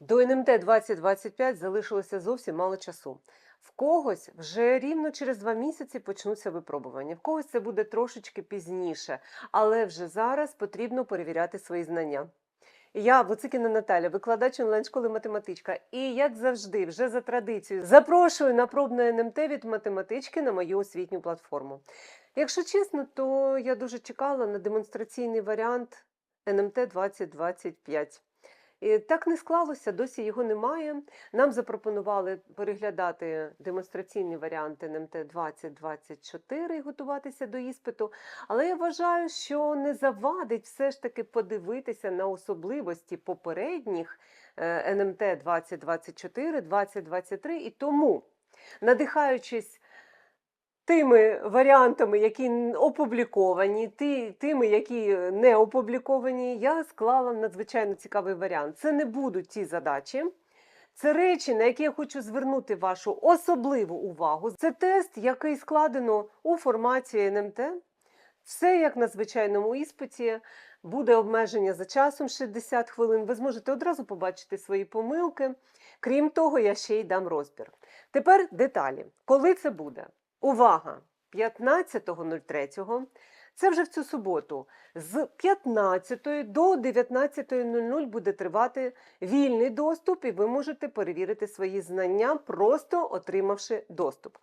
До НМТ 2025 залишилося зовсім мало часу. В когось вже рівно через два місяці почнуться випробування. В когось це буде трошечки пізніше, але вже зараз потрібно перевіряти свої знання. Я Буцикіна Наталя, викладач онлайн-школи математичка. І як завжди, вже за традицією, запрошую на пробне НМТ від математички на мою освітню платформу. Якщо чесно, то я дуже чекала на демонстраційний варіант НМТ 2025. І так не склалося, досі його немає. Нам запропонували переглядати демонстраційний варіант НМТ 2024 і готуватися до іспиту. Але я вважаю, що не завадить все ж таки подивитися на особливості попередніх е, НМТ 2024, 2023. І тому, надихаючись тими варіантами, які опубліковані, тими, які не опубліковані, я склала надзвичайно цікавий варіант. Це не будуть ті задачі. Це речі, на які я хочу звернути вашу особливу увагу. Це тест, який складено у форматі НМТ. Все як на звичайному іспиті. Буде обмеження за часом 60 хвилин. Ви зможете одразу побачити свої помилки. Крім того, я ще й дам розбір. Тепер деталі. Коли це буде? Увага! 15.03. Це вже в цю суботу. З 15 до 19.00 буде тривати вільний доступ, і ви можете перевірити свої знання, просто отримавши доступ.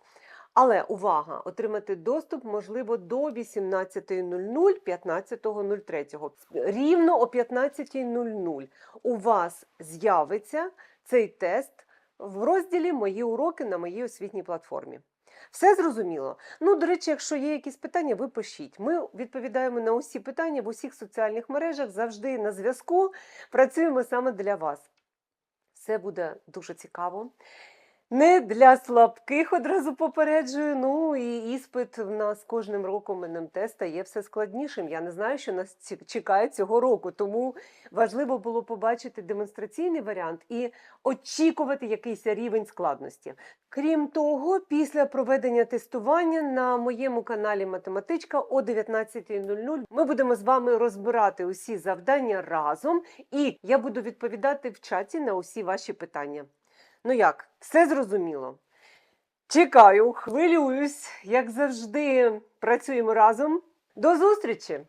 Але увага! Отримати доступ можливо до 18.00 15.03. Рівно о 15.00 у вас з'явиться цей тест в розділі Мої уроки на моїй освітній платформі. Все зрозуміло. Ну, до речі, якщо є якісь питання, ви пишіть. Ми відповідаємо на усі питання в усіх соціальних мережах, завжди на зв'язку. Працюємо саме для вас. Все буде дуже цікаво. Не для слабких одразу попереджую. Ну і іспит в нас кожним роком НМТ стає все складнішим. Я не знаю, що нас чекає цього року. Тому важливо було побачити демонстраційний варіант і очікувати якийсь рівень складності. Крім того, після проведення тестування на моєму каналі Математичка о 19.00 ми будемо з вами розбирати усі завдання разом, і я буду відповідати в чаті на усі ваші питання. Ну як, все зрозуміло? Чекаю, хвилююсь, як завжди, працюємо разом. До зустрічі!